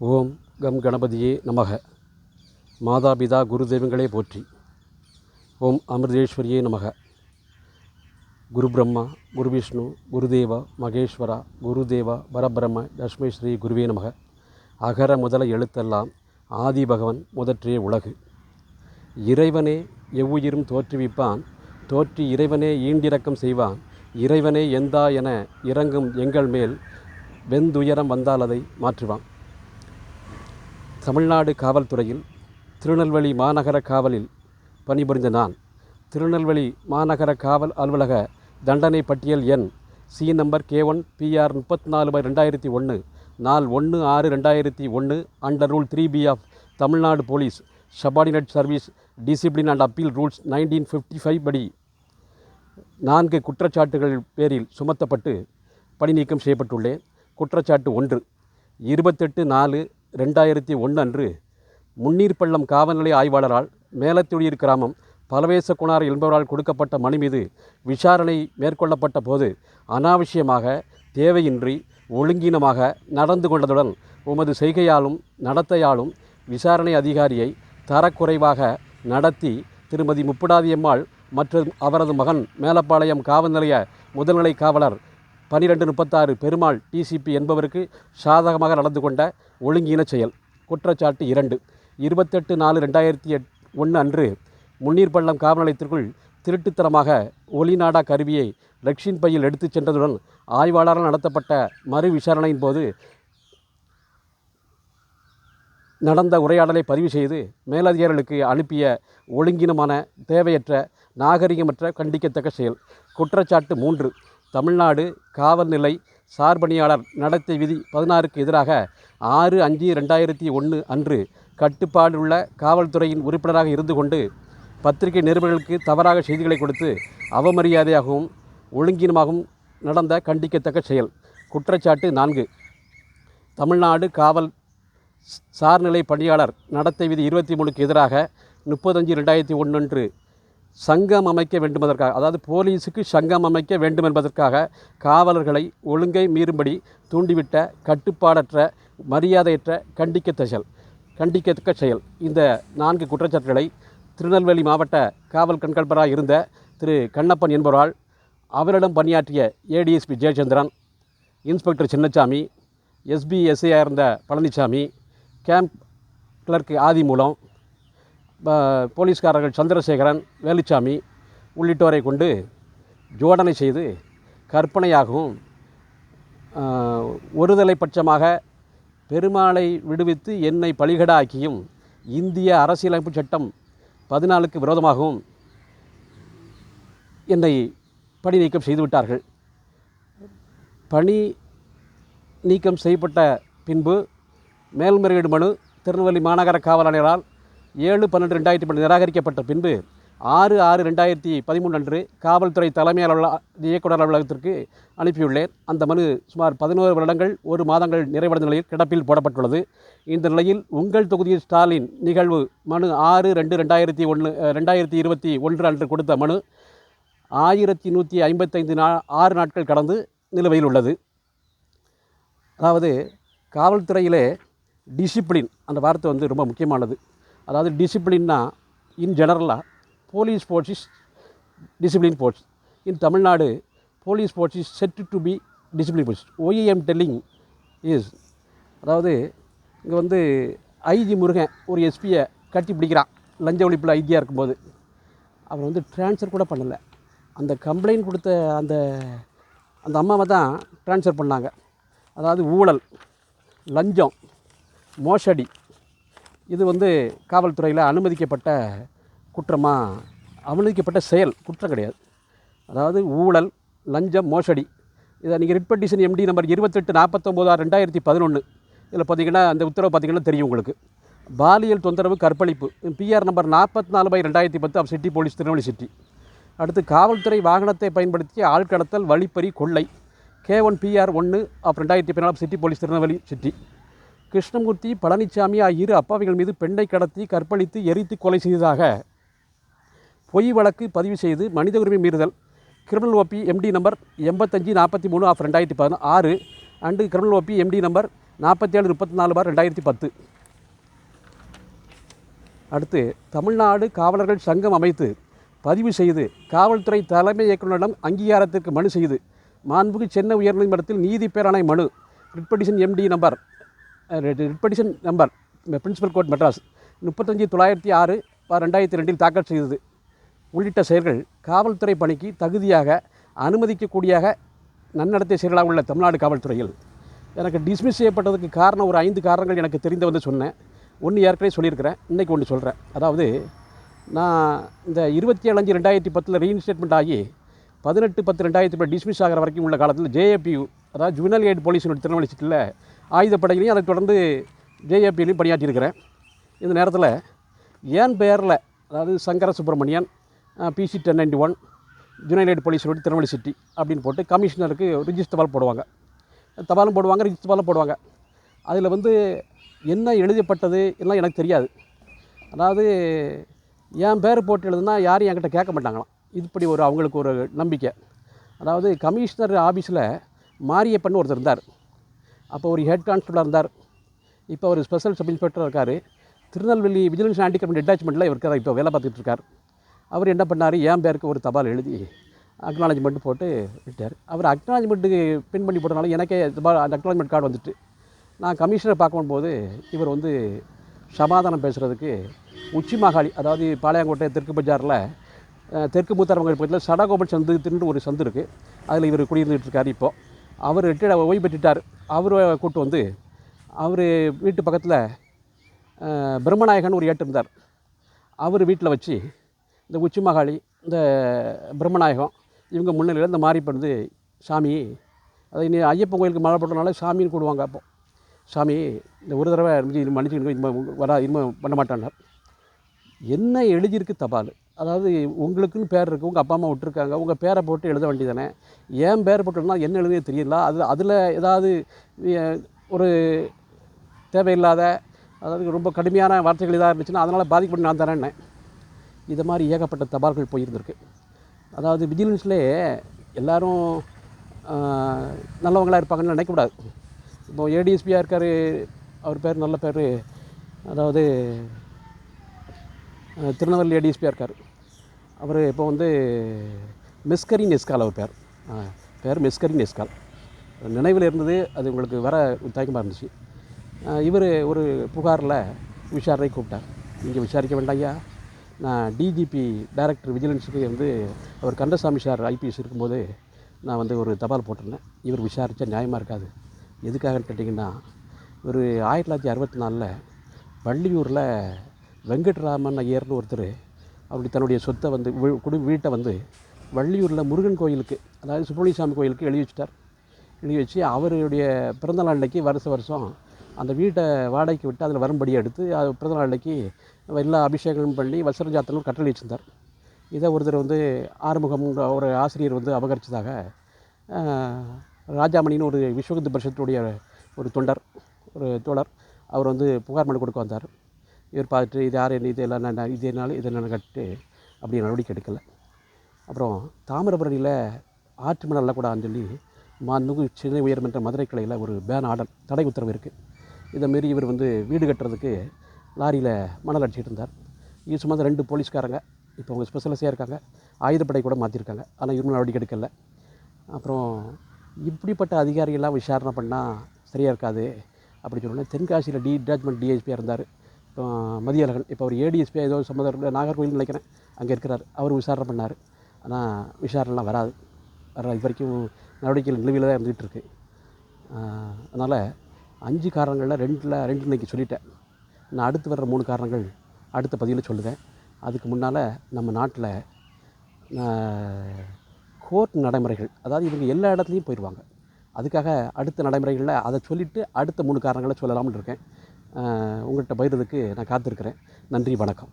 ஓம் come கணபதியே நமக. மாதாபிதா குரு தெய்வங்களே போற்றி. ஓம் அமிர்தேஸ்வரியே நமக. குரு பிரம்மா குரு விஷ்ணு குருதேவா மகேஸ்வரா குருதேவா பரபிரம்ம தஸ்மை ஸ்ரீ குருவே நமக. அகர முதல எழுத்தெல்லாம் ஆதி பகவன் முதற்றே உலகு. இறைவனே எவ்வுயிரும் தோற்றுவிப்பான். தோற்றி இறைவனே ஈண்டிரக்கம் செய்வான். இறைவனே எந்தா என இறங்கும் எங்கள் மேல் வெந்துயரம் வந்தால் அதை மாற்றுவான். தமிழ்நாடு காவல்துறையில் திருநெல்வேலி மாநகர காவலில் பணிபுரிந்த நான் திருநெல்வேலி மாநகர காவல் அலுவலக தண்டனை பட்டியல் எண் C number K one PR முப்பத்தி நாலு பை ரெண்டாயிரத்தி ஒன்று நாள் ஒன்று ஆறு ரெண்டாயிரத்தி ஒன்று under rule three B of Tamil Nadu police subordinate service discipline and appeal rules nineteen fifty five படி நான்கு குற்றச்சாட்டுகள் பேரில் சுமத்தப்பட்டு பணி நீக்கம் செய்யப்பட்டுள்ளேன். குற்றச்சாட்டு ஒன்று இருபத்தெட்டு நாலு ரெண்டாயிரத்தி ஒன்று அன்று முன்னீர்பள்ளம் காவல்நிலைய ஆய்வாளரால் மேலத்துடியூர் கிராமம் பலவேச குணார் என்பவரால் கொடுக்கப்பட்ட மனு மீது விசாரணை மேற்கொள்ளப்பட்ட போது அனாவசியமாக தேவையின்றி ஒழுங்கீனமாக நடந்து கொண்டதுடன் உமது செய்கையாலும் நடத்தையாலும் விசாரணை அதிகாரியை தரக்குறைவாக நடத்தி திருமதி முப்புடாதியம்மாள் மற்றும் அவரது மகன் மேலப்பாளையம் காவல்நிலைய முதல்நிலை காவலர் பனிரெண்டு முப்பத்தாறு பெருமாள் டிசிபி என்பவருக்கு சாதகமாக நடந்து கொண்ட ஒழுங்கீன செயல். குற்றச்சாட்டு இரண்டு. இருபத்தெட்டு நாலு ரெண்டாயிரத்தி எட் ஒன்று அன்று முன்னீர்பள்ளம் காவல் நிலையத்திற்குள் திருட்டுத்தனமாக ஒளிநாடா கருவியை ரக்ஷின் பையில் எடுத்துச் சென்றதுடன் ஆய்வாளரால் நடத்தப்பட்ட மறு விசாரணையின் போது நடந்த உரையாடலை பதிவு செய்து மேலதிகாரிகளுக்கு அனுப்பிய ஒழுங்கினமான தேவையற்ற நாகரிகமற்ற கண்டிக்கத்தக்க செயல். குற்றச்சாட்டு மூன்று. தமிழ்நாடு காவல்நிலை சார்பணியாளர் நடத்தை விதி பதினாறுக்கு எதிராக ஆறு அஞ்சு ரெண்டாயிரத்தி ஒன்று அன்று கட்டுப்பாடுள்ள காவல்துறையின் உறுப்பினராக இருந்து கொண்டு பத்திரிகை நிருபர்களுக்கு தவறாக செய்திகளை கொடுத்து அவமரியாதையாகவும் ஒழுங்கீனமாகவும் நடந்த கண்டிக்கத்தக்க செயல். குற்றச்சாட்டு நான்கு. தமிழ்நாடு காவல் சார்நிலை பணியாளர் நடத்தை விதி இருபத்தி மூணுக்கு எதிராக முப்பத்தஞ்சு ரெண்டாயிரத்தி ஒன்று அன்று சங்கம் அமைக்க வேண்டும் என்பதற்காக அதாவது போலீஸுக்கு சங்கம் அமைக்க வேண்டும் என்பதற்காக காவலர்களை ஒழுங்கை மீறும்படி தூண்டிவிட்ட கட்டுப்பாடற்ற மரியாதையற்ற கண்டிக்கத்த செயல் கண்டிக்கத்தக்க செயல். இந்த நான்கு குற்றச்சாட்டுகளை திருநெல்வேலி மாவட்ட காவல் கண்காணிப்பராக இருந்த திரு கண்ணப்பன் என்பவரால் அவரிடம் பணியாற்றிய ஏடிஎஸ்பி ஜெயச்சந்திரன் இன்ஸ்பெக்டர் சின்னசாமி எஸ்பிஎஸ்ஐயாக இருந்த பழனிசாமி கேம்ப் கிளர்க் ஆதி மூலம் போலீஸ்காரர்கள் சந்திரசேகரன் வேலுச்சாமி உள்ளிட்டோரை கொண்டு ஜோடனை செய்து கற்பனையாகவும் ஒருதலை பட்சமாக பெருமாளை விடுவித்து என்னை பலிகடாக்கியும் இந்திய அரசியலமைப்பு சட்டம் பதினாலுக்கு விரோதமாகவும் என்னை பணி நீக்கம் செய்துவிட்டார்கள். பணி நீக்கம் செய்யப்பட்ட பின்பு மேல்முறையீடு மனு திருநெல்வேலி மாநகர காவல் ஆணையரால் ஏழு பன்னெண்டு ரெண்டாயிரத்தி பன்னெண்டு நிராகரிக்கப்பட்ட பின்பு ஆறு ஆறு ரெண்டாயிரத்தி பதிமூணு அன்று காவல்துறை தலைமை அலுவலக இயக்குனர் அலுவலகத்திற்கு அனுப்பியுள்ளேன். அந்த மனு சுமார் பதினோரு வருடங்கள் ஒரு மாதங்கள் நிறைவடைந்த நிலையில் கிடப்பில் போடப்பட்டுள்ளது. இந்த நிலையில் உங்கள் தொகுதியில் ஸ்டாலின் நிகழ்வு மனு ஆறு ரெண்டு ரெண்டாயிரத்தி ஒன்று ரெண்டாயிரத்தி இருபத்தி ஒன்று அன்று கொடுத்த மனு ஆயிரத்தி நூற்றி ஐம்பத்தைந்து நா ஆறு நாட்கள் கடந்து நிலுவையில் உள்ளது. அதாவது காவல்துறையிலே டிசிப்ளின் அந்த வார்த்தை வந்து ரொம்ப முக்கியமானது. அதாவது டிசிப்ளின்னா இன் ஜெனரலாக police force is discipline force in Tamil Nadu police force is set to be discipline force OAM telling is அதாவது இங்கே வந்து ஐஜி முருகன் ஒரு எஸ்பியை கட்டி பிடிக்கிறான். லஞ்ச ஒழிப்பில் ஐஜியாக இருக்கும்போது. அவர் வந்து ட்ரான்ஸ்ஃபர் கூட பண்ணலை. அந்த கம்ப்ளைண்ட் கொடுத்த அந்த அந்த அம்மாவை தான் ட்ரான்ஸ்ஃபர் பண்ணாங்க. அதாவது ஊழல் லஞ்சம் மோசடி. இது வந்து காவல்துறையில் அனுமதிக்கப்பட்ட குற்றமாக அனுமதிக்கப்பட்ட செயல் குற்றம் கிடையாது. அதாவது ஊழல் லஞ்சம் மோசடி. இதை நீங்கள் ரிட் பெட்டிஷன் எம்டி நம்பர் இருபத்தெட்டு நாற்பத்தொம்போதா ரெண்டாயிரத்தி பதினொன்று இதில் பார்த்தீங்கன்னா அந்த உத்தரவு பார்த்தீங்கன்னா தெரியும் உங்களுக்கு. பாலியல் தொந்தரவு கற்பழிப்பு. பிஆர் நம்பர் நாற்பத்தி நாலு பை ரெண்டாயிரத்தி பத்து of city police Tirunelveli city அடுத்து காவல்துறை வாகனத்தை பயன்படுத்தி ஆள்கடத்தல் வழிப்பறி கொள்ளை. கே ஒன் பிஆர் ஒன்று ஆஃப் ரெண்டாயிரத்தி பதினாலு city police Tirunelveli city Krishnamoorthy Palanisamy ஆகிய இரு அப்பாவிகள் மீது பெண்ணை கடத்தி கற்பழித்து எரித்து கொலை செய்ததாக பொய் வழக்கு பதிவு செய்து மனித உரிமை மீறுதல். கிரிமினல் ஓபி எம்டி நம்பர் எண்பத்தஞ்சு நாற்பத்தி மூணு ஆஃப் ரெண்டாயிரத்தி பதினா ஆறு and criminal OP MD number நாற்பத்தி ஏழு முப்பத்தி நாலு பார் ரெண்டாயிரத்தி பத்து. அடுத்து தமிழ்நாடு காவலர்கள் சங்கம் அமைத்து பதிவு செய்து காவல்துறை தலைமை இயக்குநரிடம் அங்கீகாரத்திற்கு மனு செய்து. மாண்புகு சென்னை உயர்நீதிமன்றத்தில் நீதி பேராணை மனு. Writ petition MD number writ petition number principal court Madras முப்பத்தஞ்சு தொள்ளாயிரத்தி ஆறு ரெண்டாயிரத்தி ரெண்டில் தாக்கல் செய்தது. உள்ளிட்ட செயல்கள் காவல்துறை பணிக்கு தகுதியாக அனுமதிக்கக்கூடியாக நன்னடத்தை செயலாக உள்ள தமிழ்நாடு காவல்துறையில். எனக்கு டிஸ்மிஸ் செய்யப்பட்டதுக்கு காரணம் ஒரு ஐந்து காரணங்கள் எனக்கு தெரிந்து வந்து சொன்னேன். ஒன்று ஏற்கனவே சொல்லியிருக்கிறேன் இன்றைக்கி ஒன்று சொல்கிறேன் அதாவது நான் இந்த இருபத்தி ஏழஞ்சு ரெண்டாயிரத்தி பத்தில் ரீஇன்ஸ்டேட்மெண்ட் ஆகி பதினெட்டு பத்து ரெண்டாயிரத்தி பத்து டிஸ்மிஸ் ஆகிற வரைக்கும் உள்ள காலத்தில் ஜேஏபியூ அதாவது ஜுவனல் எய்ட் போலீஸினுடைய திருநெல்வேலி சிட்டியில் ஆயுதப்படையிலையும் அதை தொடர்ந்து ஜேஏபியிலையும் பணியாற்றியிருக்கிறேன். இந்த நேரத்தில் ஏன் பெயரில் அதாவது Sankara Subramanian PC ten ninety one united police road Tirunelveli city அப்படின்னு போட்டு கமிஷனருக்கு ரிஜிஸ்டர் தபால் போடுவாங்க. தபாலும் போடுவாங்க ரிஜிஸ்டர் தபாலும் போடுவாங்க. அதில் வந்து என்ன எழுதப்பட்டது எல்லாம் எனக்கு தெரியாது. அதாவது என் பேர் போட்டு எழுதுனா யாரும் என்கிட்ட கேட்க மாட்டாங்களாம். இப்படி ஒரு அவங்களுக்கு ஒரு நம்பிக்கை. அதாவது கமிஷனர் ஆஃபீஸில் மாரியப்பன் ஒருத்தர் இருந்தார். அப்போ ஒரு ஹெட் கான்ஸ்டபிளாக இருந்தார். இப்போ ஒரு ஸ்பெஷல் சப் இன்ஸ்பெக்டர் இருக்கார். திருநெல்வேலி விஜிலன்ஸ் ஹேண்டிகிராஃப்ட் கிரைம் டிட்டாச்மெண்ட்டில் இருக்கார் இப்போ வேலை பார்த்துட்டு இருக்கார். அவர் என்ன பண்ணார்? என் பேருக்கு ஒரு தபால் எழுதி அக்னாலஜ்மெண்ட் போட்டு விட்டார். அவர் அக்னாலஜ்மெண்ட்டுக்கு பின் பண்ணி போட்டனால எனக்கே தபால் அந்த அக்னாலஜ்மெண்ட் கார்டு வந்துட்டு. நான் கமிஷனரை பார்க்கும்போது இவர் வந்து சமாதானம் பேசுகிறதுக்கு உச்சி மாகாளி அதாவது பாளையங்கோட்டை தெற்கு பஜாரில் தெற்கு மூத்தாரவங்க பக்கத்தில் சடகோபன் சந்து தின்று ஒரு சந்து இருக்குது அதில் இவர் குடியிருந்துட்டு இருக்கார் இப்போது அவர் ரிட்டையர்ட் ஓய்வு பெற்றுட்டார். அவரை கூட்டு வந்து அவர் வீட்டு பக்கத்தில் பிரம்மநாயகன் ஒரு ஏட்டு இருந்தார். அவர் வீட்டில் வச்சு இந்த உச்சி மகாளி இந்த பிரம்மநாயகம் இவங்க முன்னிலையில் இந்த மாறி வந்து சாமி அதை நீ ஐயப்பன் கோயிலுக்கு மழை போட்டனால சாமின்னு கூடுவாங்க அப்போ. சாமி இந்த ஒரு தடவை இது மன்னிச்சுக்கணும் இனிமே வரா இனிமேல் பண்ண மாட்டான்னார். என்ன எழுதியிருக்கு தபால்? அதாவது உங்களுக்குன்னு பேர் இருக்குது உங்கள் அப்பா அம்மா விட்டுருக்காங்க. உங்கள் பேரை போட்டு எழுத வேண்டியதானே ஏன் பேர் போட்டுனா என்ன எழுதியே தெரியல. அது அதில் ஏதாவது ஒரு தேவையில்லாத அதாவது ரொம்ப கடுமையான வார்த்தைகள் இதாக இருந்துச்சுன்னா அதனால் பாதிக்கப்பட்டு நான் தரேன்னேன் இது மாதிரி ஏகப்பட்ட தபால்கள் போயிருந்திருக்கு. அதாவது விஜிலன்ஸ்லேயே எல்லோரும் நல்லவங்களாக இருப்பாங்கன்னு நினைக்கக்கூடாது இப்போ ஏடிஎஸ்பியாக இருக்கார் அவர் பேர் நல்ல பேர் அதாவது திருநெல்வேலி ஏடிஎஸ்பியாக இருக்கார். அவர் இப்போ வந்து மிஸ்கரி நெஸ்கால் அவர் பேர். பேர் மிஸ்கரி நெஸ்கால். நினைவில் இருந்தது அது உங்களுக்கு வர தயக்கமாக இருந்துச்சு. இவர் ஒரு புகாரில் விசாரணை கூப்பிட்டார். நீங்கள் விசாரிக்க வேண்டாம்யா நான் டிஜிபி டைரக்டர் விஜிலன்ஸுக்கு வந்து அவர் கந்தசாமி சார் ஐபிஎஸ் இருக்கும்போது நான் வந்து ஒரு தபால் போட்டிருந்தேன். இவர் விசாரித்தா நியாயமாக இருக்காது. எதுக்காகன்னு கேட்டிங்கன்னா ஒரு ஆயிரத்தி தொள்ளாயிரத்தி அறுபத்தி நாலில் வள்ளியூரில் வெங்கட்ராமன் ஐயர்னு ஒருத்தர் அப்படி தன்னுடைய சொத்தை வந்து குடு வீட்டை வந்து வள்ளியூரில் முருகன் கோயிலுக்கு அதாவது சுப்பிரமணியசாமி கோயிலுக்கு எழுதி வச்சுட்டார். எழுதி வச்சு அவருடைய பிறந்தநாள் அன்னைக்கு வருஷ வருஷம் அந்த வீட்டை வாடகைக்கு விட்டு அதில் வரும்படி எடுத்து அது பிறந்தநாள் அன்னைக்கு எல்லா அபிஷேகமும் பண்ணி வசரஜாத்தனும் கட்டளை வச்சிருந்தார். இதை ஒருத்தர் வந்து ஆறுமுகம் ஒரு ஆசிரியர் வந்து அபகரித்ததாக ராஜாமணின்னு ஒரு விஸ்வகுந்து பரிஷத்துடைய ஒரு தொண்டர் ஒரு தோழர் அவர் வந்து புகார் மனு கொடுக்க வந்தார். இவர் பார்த்துட்டு இது யார்? என்ன? இதெல்லாம் நான் இது என்னால் இது என்ன கட்டு அப்படி நடவடிக்கை எடுக்கலை. அப்புறம் தாமிரபரணியில் ஆற்று மணலில் கூட சொல்லி மாண்புமிகு சென்னை உயர்மன்ற மதுரை கிளையில் ஒரு பேன் ஆர்டர் தடை உத்தரவு இருக்குது இதை மாரி இவர் வந்து வீடு கட்டுறதுக்கு லாரியில் மணல் அடிச்சிட்டு இருந்தார். இது சும்மா ரெண்டு போலீஸ்காரங்க இப்போ அவங்க ஸ்பெஷலிஸ்டாக இருக்காங்க. ஆயுதப்படை கூட மாற்றிருக்காங்க ஆனால் இவரும் நடவடிக்கை எடுக்கலை. அப்புறம் இப்படிப்பட்ட அதிகாரிகள்லாம் விசாரணை பண்ணால் சரியாக இருக்காது அப்படி சொன்னோன்னே தென்காசியில் டி டிட்டாச்மெண்ட் டிஎஸ்பியாக இருந்தார். மதியழகன் இப்போ அவர் ஏடிஎஸ்பி ஏதோ சம்மந்தம் நாகர்கோவில் நினைக்கிறேன். அங்கே இருக்கிறார். அவர் விசாரணை பண்ணார். ஆனால் விசாரணைலாம் வராது. வர இது வரைக்கும் நடவடிக்கைகள் நிலுவையில் தான் இருந்துகிட்டு இருக்குது அதனால் அஞ்சு காரணங்களில் ரெண்டில் ரெண்டு இன்னைக்கு சொல்லிட்டேன். நான் அடுத்து வர்ற மூணு காரணங்கள் அடுத்த பதிவில் சொல்லுவேன். அதுக்கு முன்னால் நம்ம நாட்டில் கோர்ட் நடைமுறைகள் அதாவது இவங்க எல்லா இடத்துலையும் போயிடுவாங்க அதுக்காக அடுத்த நடைமுறைகளில் அதை சொல்லிவிட்டு அடுத்த மூணு காரணங்களை சொல்லலாம்னு இருக்கேன். உங்கள்கிட்ட பகிர்றதுக்கு நான் காத்திருக்கிறேன். நன்றி வணக்கம்.